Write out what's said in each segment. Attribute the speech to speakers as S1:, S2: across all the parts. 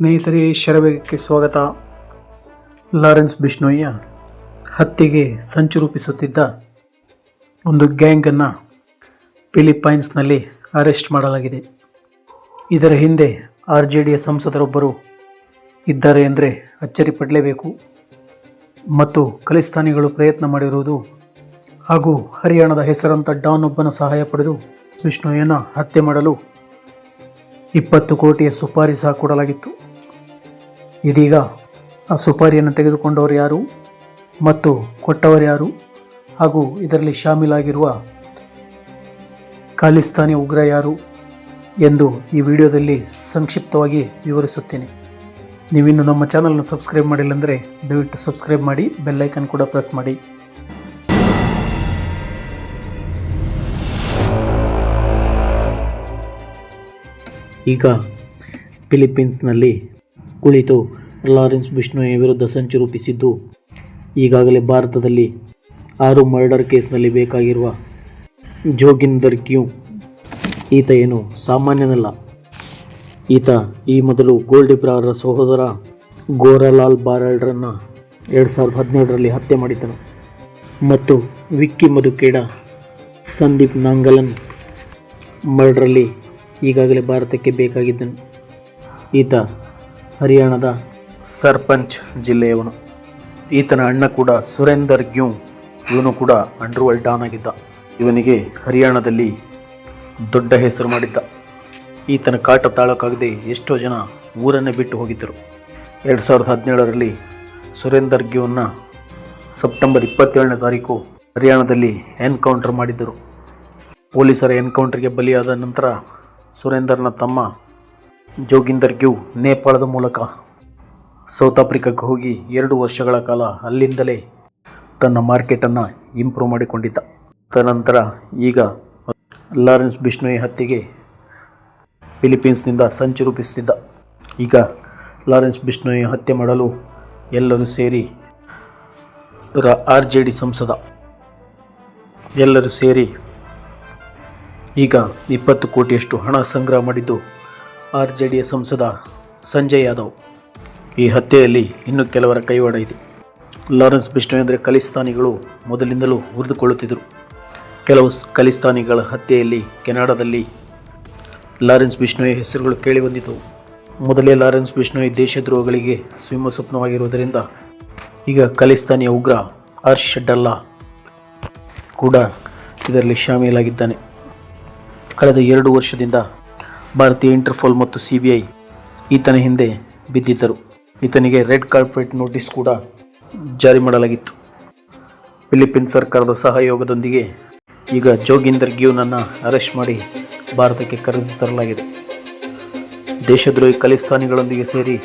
S1: ಸ್ನೇಹಿತರೆ, ಶರವೇಗಕ್ಕೆ ಸ್ವಾಗತ. ಲಾರೆನ್ಸ್ ಬಿಷ್ಣೋಯ್ಯ ಹತ್ಯೆಗೆ ಸಂಚು ರೂಪಿಸುತ್ತಿದ್ದ ಒಂದು ಗ್ಯಾಂಗನ್ನು ಫಿಲಿಪೈನ್ಸ್ನಲ್ಲಿ ಅರೆಸ್ಟ್ ಮಾಡಲಾಗಿದೆ. ಇದರ ಹಿಂದೆ ಆರ್ ಜೆ ಡಿಯ ಸಂಸದರೊಬ್ಬರು ಇದ್ದಾರೆ ಅಂದರೆ ಅಚ್ಚರಿ ಪಡಲೇಬೇಕು. ಮತ್ತು ಖಲಿಸ್ತಾನಿಗಳು ಪ್ರಯತ್ನ ಮಾಡಿರುವುದು ಹಾಗೂ ಹರಿಯಾಣದ ಹೆಸರಂತ ಡಾನ್ ಒಬ್ಬನ ಸಹಾಯ ಪಡೆದು ಬಿಷ್ಣೋಯ್ಯನ ಹತ್ಯೆ ಮಾಡಲು ಇಪ್ಪತ್ತು ಕೋಟಿಯ ಸುಪಾರಿ ಸಹ ಕೊಡಲಾಗಿತ್ತು ಇದೀಗ ಆ ಸುಪಾರಿಯನ್ನು ತೆಗೆದುಕೊಂಡವರು ಯಾರು ಮತ್ತು ಕೊಟ್ಟವರು ಯಾರು? ಹಾಗೂ ಇದರಲ್ಲಿ ಶಾಮೀಲಾಗಿರುವ ಖಾಲಿಸ್ತಾನಿ ಉಗ್ರ ಯಾರು ಎಂದು ಈ ವಿಡಿಯೋದಲ್ಲಿ ಸಂಕ್ಷಿಪ್ತವಾಗಿ ವಿವರಿಸುತ್ತೇನೆ. ನೀವಿನ್ನು ನಮ್ಮ ಚಾನಲ್ನ ಸಬ್ಸ್ಕ್ರೈಬ್ ಮಾಡಿಲ್ಲ ಅಂದರೆ ದಯವಿಟ್ಟು ಸಬ್ಸ್ಕ್ರೈಬ್ ಮಾಡಿ ಬೆಲ್ಲೈಕನ್ ಕೂಡ ಪ್ರೆಸ್ ಮಾಡಿ. ಈಗ ಫಿಲಿಪ್ಪೀನ್ಸ್ನಲ್ಲಿ ಕುಳಿತು ಲಾರೆನ್ಸ್ ಬಿಷ್ಣೋಯ ವಿರುದ್ಧ ಸಂಚು ರೂಪಿಸಿದ್ದು, ಈಗಾಗಲೇ ಭಾರತದಲ್ಲಿ ಆರು ಮರ್ಡರ್ ಕೇಸ್ನಲ್ಲಿ ಬೇಕಾಗಿರುವ ಜೋಗಿಂದರ್ ಕ್ಯೂ ಈತ ಏನು ಸಾಮಾನ್ಯನಲ್ಲ. ಈತ ಈ ಮೊದಲು ಗೋಲ್ಡ್ ಇಬ್ರಾರ ಸಹೋದರ ಗೋರಲಾಲ್ ಬಾರಲ್ರನ್ನು ಎರಡು ಸಾವಿರದ ಹದಿನೇಳರಲ್ಲಿ ಹತ್ಯೆ ಮಾಡಿದ್ದನು. ಮತ್ತು ವಿಕ್ಕಿ ಮಧುಕೇಡ ಸಂದೀಪ್ ನಾಂಗಲನ್ ಮರ್ಡ್ರಲ್ಲಿ ಈಗಾಗಲೇ ಭಾರತಕ್ಕೆ ಬೇಕಾಗಿದ್ದನು. ಈತ ಹರಿಯಾಣದ ಸರ್ಪಂಚ್ ಜಿಲ್ಲೆಯವನು. ಈತನ ಅಣ್ಣ ಕೂಡ ಸುರೇಂದರ್ ಗ್ಯೂ. ಇವನು ಕೂಡ ಅಂಡರ್ವರ್ಲ್ಡ್ ಡಾನ್ ಆಗಿದ್ದ. ಇವನಿಗೆ ಹರಿಯಾಣದಲ್ಲಿ ದೊಡ್ಡ ಹೆಸರು ಮಾಡಿದ್ದ. ಈತನ ಕಾಟ ತಾಳೋಕ್ಕಾಗದೆ ಎಷ್ಟೋ ಜನ ಊರನ್ನೇ ಬಿಟ್ಟು ಹೋಗಿದ್ದರು. ಎರಡು ಸಾವಿರದ ಹದಿನೇಳರಲ್ಲಿ ಸುರೇಂದರ್ ಗ್ಯೂನ್ನ ಸೆಪ್ಟೆಂಬರ್ ಇಪ್ಪತ್ತೇಳನೇ ತಾರೀಕು ಹರಿಯಾಣದಲ್ಲಿ ಎನ್ಕೌಂಟರ್ ಮಾಡಿದ್ದರು. ಪೊಲೀಸರ ಎನ್ಕೌಂಟರ್ಗೆ ಬಲಿಯಾದ ನಂತರ ಸುರೇಂದರ್ನ ತಮ್ಮ ಜೋಗಿಂದರ್ ಗ್ಯೂ ನೇಪಾಳದ ಮೂಲಕ ಸೌತ್ ಆಫ್ರಿಕಾಕ್ಕೆ ಹೋಗಿ ಎರಡು ವರ್ಷಗಳ ಕಾಲ ಅಲ್ಲಿಂದಲೇ ತನ್ನ ಮಾರ್ಕೆಟನ್ನು ಇಂಪ್ರೂವ್ ಮಾಡಿಕೊಂಡಿದ್ದ. ತದನಂತರ ಈಗ ಲಾರೆನ್ಸ್ ಬಿಷ್ಣುಯ ಹತ್ಯೆಗೆ ಫಿಲಿಪೀನ್ಸ್ನಿಂದ ಸಂಚು ರೂಪಿಸುತ್ತಿದ್ದ. ಈಗ ಲಾರೆನ್ಸ್ ಬಿಷ್ಣೋಯ್ ಹತ್ಯೆ ಮಾಡಲು ಎಲ್ಲರೂ ಸೇರಿ ಆರ್ ಜೆ ಡಿ ಸಂಸದ. ಎಲ್ಲರೂ ಸೇರಿ ಈಗ ಇಪ್ಪತ್ತು ಕೋಟಿಯಷ್ಟು ಹಣ ಸಂಗ್ರಹ ಮಾಡಿದ್ದು ಆರ್ ಜೆ ಡಿ ಸಂಸದ ಸಂಜಯ್ ಯಾದವ್. ಈ ಹತ್ಯೆಯಲ್ಲಿ ಇನ್ನೂ ಕೆಲವರ ಕೈವಾಡ ಇದೆ. ಲಾರೆನ್ಸ್ ಬಿಷ್ಣೋಯ್ ಅಂದರೆ ಖಲಿಸ್ತಾನಿಗಳು ಮೊದಲಿಂದಲೂ ಹುರಿದುಕೊಳ್ಳುತ್ತಿದ್ದರು. ಕೆಲವು ಖಲಿಸ್ತಾನಿಗಳ ಹತ್ಯೆಯಲ್ಲಿ ಕೆನಡಾದಲ್ಲಿ ಲಾರೆನ್ಸ್ ಬಿಷ್ಣೋಯ್ ಹೆಸರುಗಳು ಕೇಳಿಬಂದಿದ್ದವು ಮೊದಲೇ ಲಾರೆನ್ಸ್ ಬಿಷ್ಣೋಯ್ ದೇಶದ್ರೋಹಗಳಿಗೆ ಸಿಂಹ ಸ್ವಪ್ನವಾಗಿರುವುದರಿಂದ ಈಗ ಖಲಿಸ್ತಾನಿಯ ಉಗ್ರ ಹರ್ಷ್ ಡಲ್ಲಾ ಕೂಡ ಇದರಲ್ಲಿ ಶಾಮೀಲಾಗಿದ್ದಾನೆ. ಕಳೆದ ಎರಡು ವರ್ಷದಿಂದ ಭಾರತೀಯ ಇಂಟರ್ಪೋಲ್ ಮತ್ತು ಸಿ ಬಿ ಐ ಈತನ ಹಿಂದೆ ಬಿದ್ದಿದ್ದರು. ಈತನಿಗೆ ರೆಡ್ ಕಾರ್ಪೆಟ್ ನೋಟಿಸ್ ಕೂಡ ಜಾರಿ ಮಾಡಲಾಗಿತ್ತು. ಫಿಲಿಪೀನ್ಸ್ ಸರ್ಕಾರದ ಸಹಯೋಗದೊಂದಿಗೆ ಈಗ ಜೋಗಿಂದರ್ ಗ್ಯೂನನ್ನು ಅರೆಸ್ಟ್ ಮಾಡಿ ಭಾರತಕ್ಕೆ ಕರೆದು ತರಲಾಗಿದೆ. ದೇಶದ್ರೋಹಿ ಖಲಿಸ್ತಾನಿಗಳೊಂದಿಗೆ ಸೇರಿ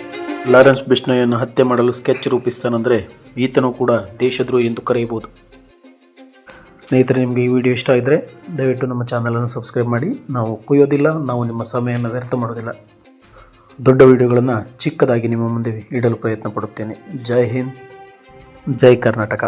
S1: ಲಾರೆನ್ಸ್ ಬಿಷ್ಣೋಯನ್ನು ಹತ್ಯೆ ಮಾಡಲು ಸ್ಕೆಚ್ ರೂಪಿಸ್ತಾನಂದರೆ ಈತನೂ ಕೂಡ ದೇಶದ್ರೋಹಿ ಎಂದು ಕರೆಯಬಹುದು. ಸ್ನೇಹಿತರೆ, ನಿಮಗೆ ಈ ವಿಡಿಯೋ ಇಷ್ಟ ಇದ್ದರೆ ದಯವಿಟ್ಟು ನಮ್ಮ ಚಾನಲನ್ನು ಸಬ್ಸ್ಕ್ರೈಬ್ ಮಾಡಿ. ನಾವು ಕುಯ್ಯೋದಿಲ್ಲ, ನಾವು ನಿಮ್ಮ ಸಮಯವನ್ನು ವ್ಯರ್ಥ ಮಾಡೋದಿಲ್ಲ. ದೊಡ್ಡ ವಿಡಿಯೋಗಳನ್ನು ಚಿಕ್ಕದಾಗಿ ನಿಮ್ಮ ಮುಂದೆ ಇಡಲು ಪ್ರಯತ್ನ ಪಡುತ್ತೇನೆ. ಜೈ ಹಿಂದ್, ಜೈ ಕರ್ನಾಟಕ.